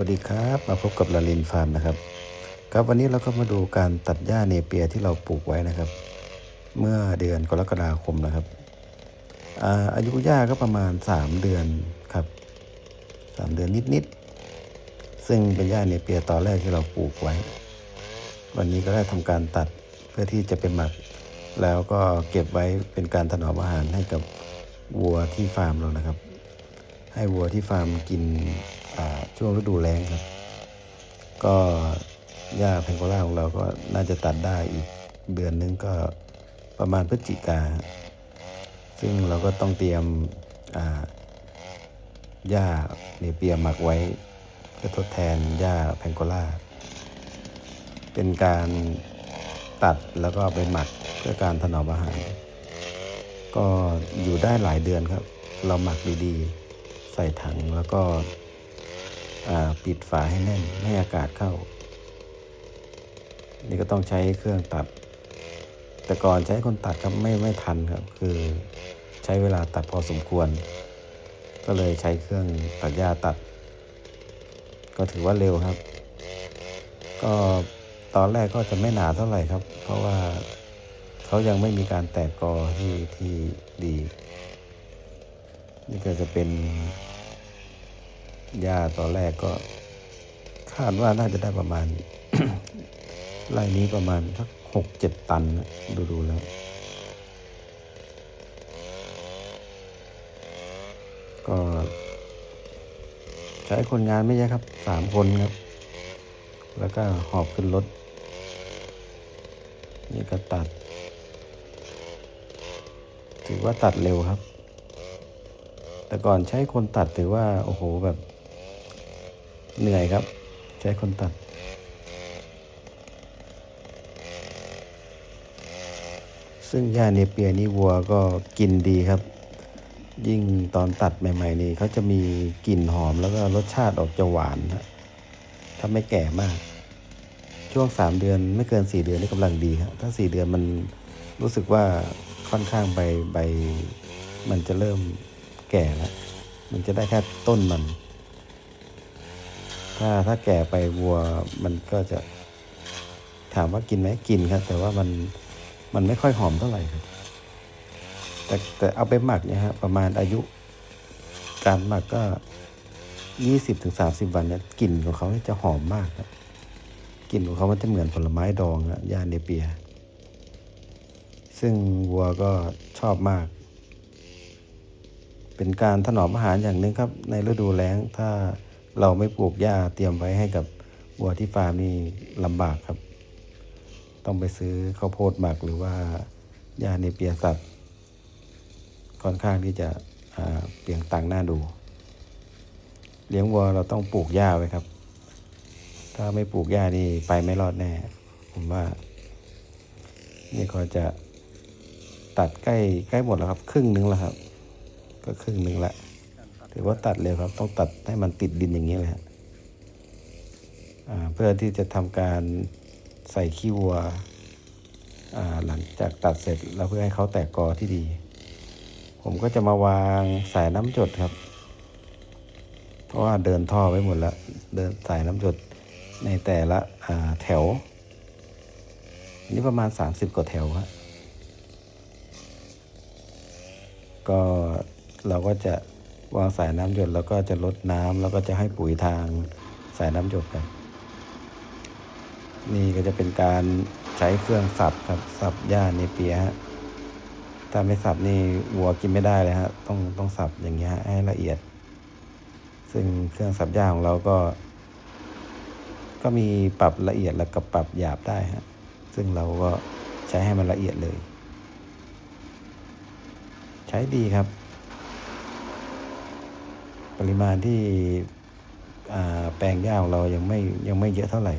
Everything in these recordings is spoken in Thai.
วัสดีครับมาพบกับลาลินฟาร์มนะครับ ครับวันนี้เราก็มาดูการตัดหญ้าเนเปียที่เราปลูกไว้นะครับ เมื่อเดือนกรกฎาคมนะครับอาอายุหญ้าก็ประมาณ 3 เดือนครับ 3 เดือนนิดๆซึ่งเป็นหญ้าเนเปียตอนแรกที่เราปลูกไว้ วันนี้ก็ได้ทำการตัดเพื่อที่จะเป็นหมัก แล้วก็เก็บไว้เป็นการถนอมอาหารให้กับวัวที่ฟาร์มเรานะครับ ให้วัวที่ฟาร์มกิน ช่วงฤดูแล้งครับ ก็หญ้าแพงโกล่าของเราก็น่าจะตัดได้อีกเดือนนึงก็ประมาณพฤศจิกา ซึ่งเราก็ต้องเตรียมหญ้าเนเปียหมักไว้เพื่อทดแทนหญ้าแพงโกล่า เป็นการตัดแล้วก็ไปหมักเพื่อการถนอมอาหาร ก็อยู่ได้หลายเดือนครับ เราหมักดีๆ ใส่ถังแล้วก็ ปิดฝาให้แน่นไม่ให้อากาศเข้า นี่ก็ต้องใช้เครื่องตัด แต่ก่อนใช้คนตัดครับไม่ไม่ทันครับ คือใช้เวลาตัดพอสมควร ก็เลยใช้เครื่องตัดหญ้าตัด ก็ถือว่าเร็วครับ ก็ตอนแรกก็จะไม่หนาเท่าไหร่ครับ เพราะว่าเขายังไม่มีการแตกกอที่ที่ดี นี่ก็จะเป็น หญ้าตอนแรกก็ คาดว่าน่าจะได้ประมาณไร่นี้ประมาณสักหกเจ็ดตันนะดูดูๆแล้ว ก็ ใช้คนงานไม่เยอะครับสามคนครับ แล้วก็หอบขึ้นรถ นี่ก็ตัด ถือว่าตัดเร็วครับ แต่ก่อนใช้คนตัดถือว่า โอ้โหแบบ เหนื่อยครับ ใช้คนตัด ซึ่งหญ้าเนเปียนี่วัวก็กินดีครับ ยิ่งตอนตัดใหม่ๆนี่เขาจะมีกลิ่นหอมแล้วก็รสชาติออกจะหวานนะถ้าไม่แก่มาก ช่วงสามเดือนไม่เกินสี่เดือนนี่กำลังดีครับถ้าสี่เดือนมันรู้สึกว่าค่อนข้างใบใบ มันจะเริ่มแก่แล้ว มันจะได้แค่ต้นมัน ถ้าถ้าแก่ไปวัวมันก็จะถามว่ากินไหมกินครับ แต่ว่ามันมันไม่ค่อยหอมเท่าไหร่ครับ แต่แต่เอาไปหมักเนี่ยฮะประมาณอายุ การหมักก็ยี่สิบถึงสามสิบวันเนี่ยกลิ่นของเขาจะหอมมากครับกลิ่นของเขามันจะเหมือนผลไม้ดองอะยาเนเปีย ซึ่งวัวก็ชอบมาก เป็นการถนอมอาหารอย่างหนึ่งครับ ในฤดูแล้งถ้า เราไม่ปลูกหญ้าเตรียมไว้ให้กับวัวที่ฟาร์มนี่ลำบากครับ ต้องไปซื้อข้าวโพดหมักหรือว่าหญ้าเนเปียสัตว์ค่อนข้างที่จะเปลี่ยงตังหน้าดู เลี้ยงวัวเราต้องปลูกหญ้าไว้ครับ ถ้าไม่ปลูกหญ้านี่ไปไม่รอดแน่ ผมว่า นี่ก็จะตัดใกล้ใกล้หมดแล้วครับ ครึ่งนึงแล้วครับ ก็ครึ่งนึ่งละ ถือว่าตัดเร็วครับ ต้องตัดให้มันติดดินอย่างนี้เลยฮะเพื่อที่จะทำการใส่ขี้วัวหลังจากตัดเสร็จแล้วเพื่อให้เขาแตกกอที่ดี ผมก็จะมาวางสายน้ำจดครับ เพราะว่าเดินท่อไว้หมดแล้วเดินสายน้ำจดในแต่ละแถว นี่ประมาณ 30 กว่าแถวครับก็เราก็จะ วางสายน้ำหยดแล้วก็จะลดน้ำแล้วก็จะให้ปุ๋ยทางสายน้ำหยดครับนี่ก็จะเป็นการใช้เครื่องสับครับสับหญ้าเนเปียฮะถ้าไม่สับนี่วัวกินไม่ได้เลยฮะต้องต้องสับอย่างเงี้ยให้ละเอียด ซึ่งเครื่องสับหญ้าของเราก็ ก็มีปรับละเอียดแล้วก็ปรับหยาบได้ฮะซึ่งเราก็ใช้ให้มันละเอียดเลย ใช้ดีครับ ปริมาณที่แปลงหญ้าของเรายังไม่ยังไม่เยอะเท่าไหร่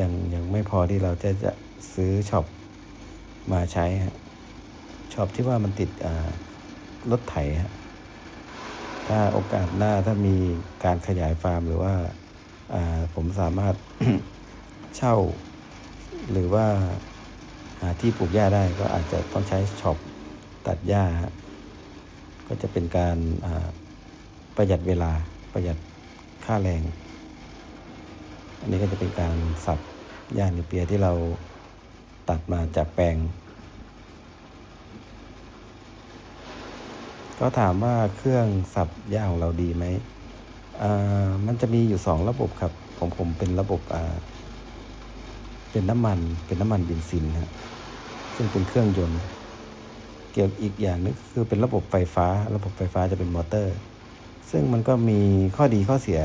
ยังยังไม่พอที่เราจะจะซื้อช็อปมาใช้ฮะช็อปที่ว่ามันติดรถไถฮะถ้าโอกาสหน้าถ้ามีการขยายฟาร์มหรือว่าาผมสามารถเช่า หรือว่าหาที่ปลูกหญ้าได้ก็อาจจะต้องใช้ช็อปตัดหญ้า ก็จะเป็นการา ประหยัดเวลาประหยัดค่าแรง อันนี้ก็จะเป็นการสับหญ้าเนเปียที่เราตัดมาจากแปลง ก็ถามว่าเครื่องสับหญ้าของเราดีไหมอ่ามันจะมีอยู่สองระบบครับของผมเป็นระบบอ่าเป็นน้ำมันเป็นน้ำมันเบนซินฮะซึ่งเป็นเครื่องยนต์ เกี่ยวอีกอย่างนึงคือเป็นระบบไฟฟ้า ระบบไฟฟ้าจะเป็นมอเตอร์ ซึ่งมันก็มีข้อดีข้อเสีย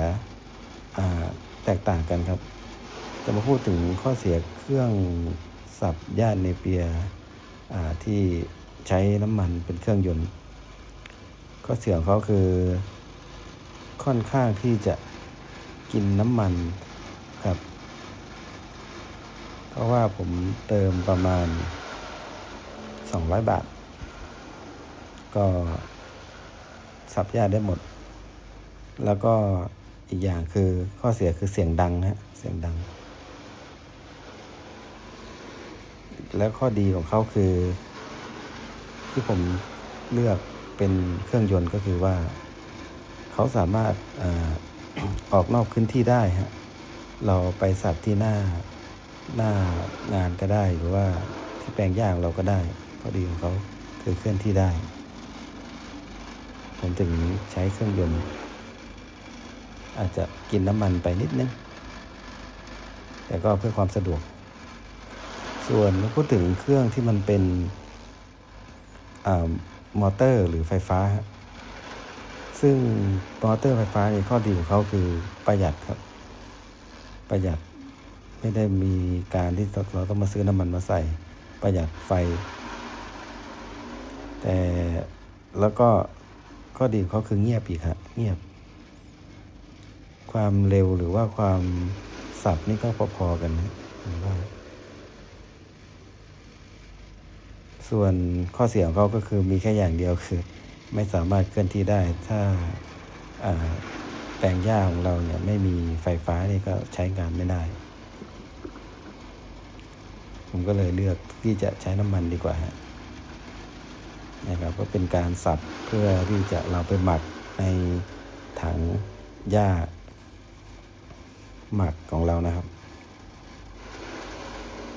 แตกต่างกันครับ จะมาพูดถึงข้อเสียเครื่องสับหญ้าเนเปียที่ใช้น้ำมันเป็นเครื่องยนต์ ข้อเสียของเขาคือค่อนข้างที่จะกินน้ำมันครับ เพราะว่าผมเติมประมาณ 200 บาท ก็สับหญ้าได้หมด แล้วก็อีกอย่างคือข้อเสียคือเสียงดังฮะเสียงดัง แล้วข้อดีของเขาคือ ที่ผมเลือกเป็นเครื่องยนต์ก็คือว่า เขาสามารถอออกนอกพื้นที่ได้ฮะเราไปสับที่หน้าหน้างานก็ได้ หรือว่าที่แปลงย่างเราก็ได้ข้อดีของเขาคือเคลื่อนที่ได้ ผมถึงใช้เครื่องยนต์ อาจจะกินน้ำมันไปนิดนึง แต่ก็เพื่อความสะดวก ส่วนพูดถึงเครื่องที่มันเป็นอมอเตอร์หรือไฟฟ้า ซึ่งมอเตอร์ไฟฟ้าในข้อดีของเขาคือประหยัดครับ ประหยัดไม่ได้มีการที่เราต้องมาซื้อน้ำมันมาใส่ประหยัดไฟ แต่แล้วก็ข้อดีของเขาคือเงียบอีกครับเงียบ ความเร็วหรือว่าความสับนี่ก็พอๆกันนะผมว่าส่วนข้อเสียของเขาก็คือมีแค่อย่างเดียวคือ ไม่สามารถเคลื่อนที่ได้ ถ้าอ่าแปลงหญ้าของเราเนี่ยไม่มีไฟฟ้านี่ก็ใช้งานไม่ได้ ผมก็เลยเลือกที่จะใช้น้ำมันดีกว่าฮะนะครับก็เป็นการสับเพื่อที่จะเราไปหมักในถังหญ้า หมักของเรานะครับ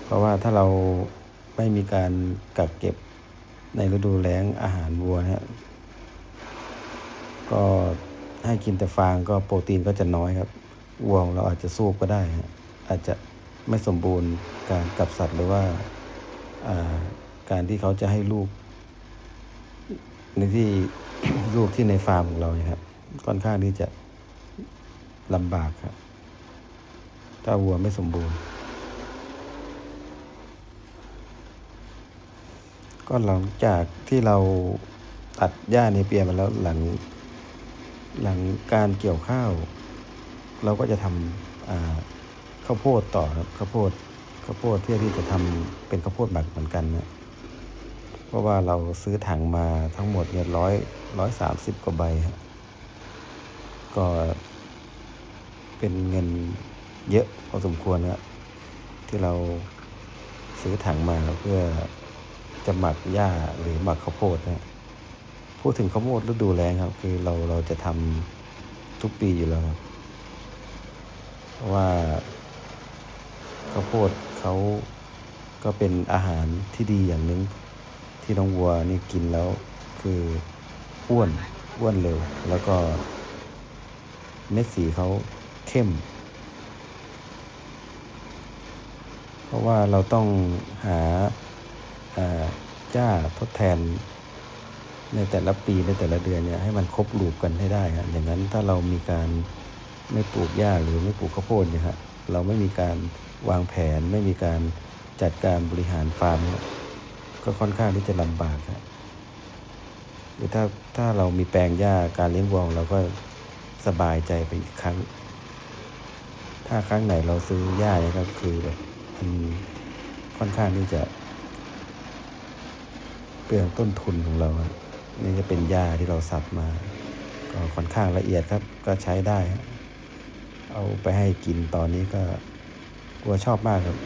เพราะว่าถ้าเราไม่มีการกักเก็บในฤดูแล้งอาหารวัวนะฮะก็ให้กินแต่ฟางก็โปรตีนก็จะน้อยครับวัวเราอาจจะสู้ก็ได้ฮะอาจจะไม่สมบูรณ์การกับสัตว์หรือว่าอ่าการที่เขาจะให้ลูก ในที่ลูกที่ในฟาร์มของเราเนี่ยครับค่อนข้างที่จะลำบากครับ ถ้าวัวไม่สมบูรณ์ ก็หลังจากที่เราตัดหญ้าในเปียมาแล้วหลัง หลังการเกี่ยวข้าว เราก็จะทำข้าวโพดต่อครับข้าวโพดข้าวโพดเพื่อที่จะทำเป็นข้าวโพดหมักเหมือนกันนะเพราะว่าเราซื้อถังมาทั้งหมดเนี่ยร้อยร้อยสามสิบกว่าใบก็เป็นเงิน เยอะพอสมควรนะที่เราซื้อถังมาเพื่อจะหมักหญ้าหรือหมักข้าวโพดนะพูดถึงข้าวโพดฤดูแล้งครับ คือเราเราจะทำทุกปีอยู่แล้วครับว่าข้าวโพดเขาก็เป็นอาหารที่ดีอย่างหนึ่งที่น้องวัวนี่กินแล้วคืออ้วนอ้วนเร็ว แล้วก็เม็ดสีเขาเข้ม เพราะว่าเราต้องหาเจ้าทดแทนในแต่ละปีในแต่ละเดือนเนี่ยให้มันครบลูปกันให้ได้ครอย่างนั้นถ้าเรามีการไม่ปลูกหญ้าหรือไม่ปลูกข้าวโพดเนี่ยครับเราไม่มีการวางแผนไม่มีการจัดการบริหารฟาร์มก็ค่อนข้างที่จะลำบากครับหรือถ้าถ้าเรามีแปลงหญ้าการเลี้ยงวัวเราก็สบายใจไปอีกครั้ง ถ้าครั้งไหนเราซื้อหญ้าเนี่ยก็คือแบบ มันค่อนข้างที่จะเปลืองต้นทุนของเรา นี่จะเป็นหญ้าที่เราสับมา ก็ค่อนข้างละเอียดครับ ก็ใช้ได้ เอาไปให้กินตอนนี้ก็กลัวชอบมากครับ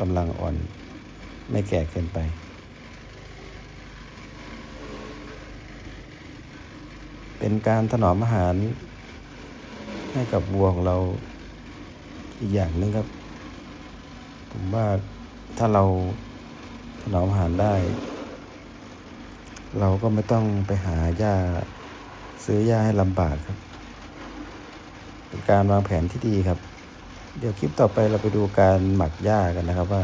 กำลังอ่อน ไม่แก่เกินไปเป็นการถนอมอาหารให้กับวัวของเราอีกอย่างหนึงครับ ผมว่าถ้าเราถนอมอาหารได้ เราก็ไม่ต้องไปหาหญ้าซื้อหญ้าให้ลำบากครับ เป็นการวางแผนที่ดีครับ เดี๋ยวคลิปต่อไปเราไปดูการหมักหญ้ากันนะครับว่า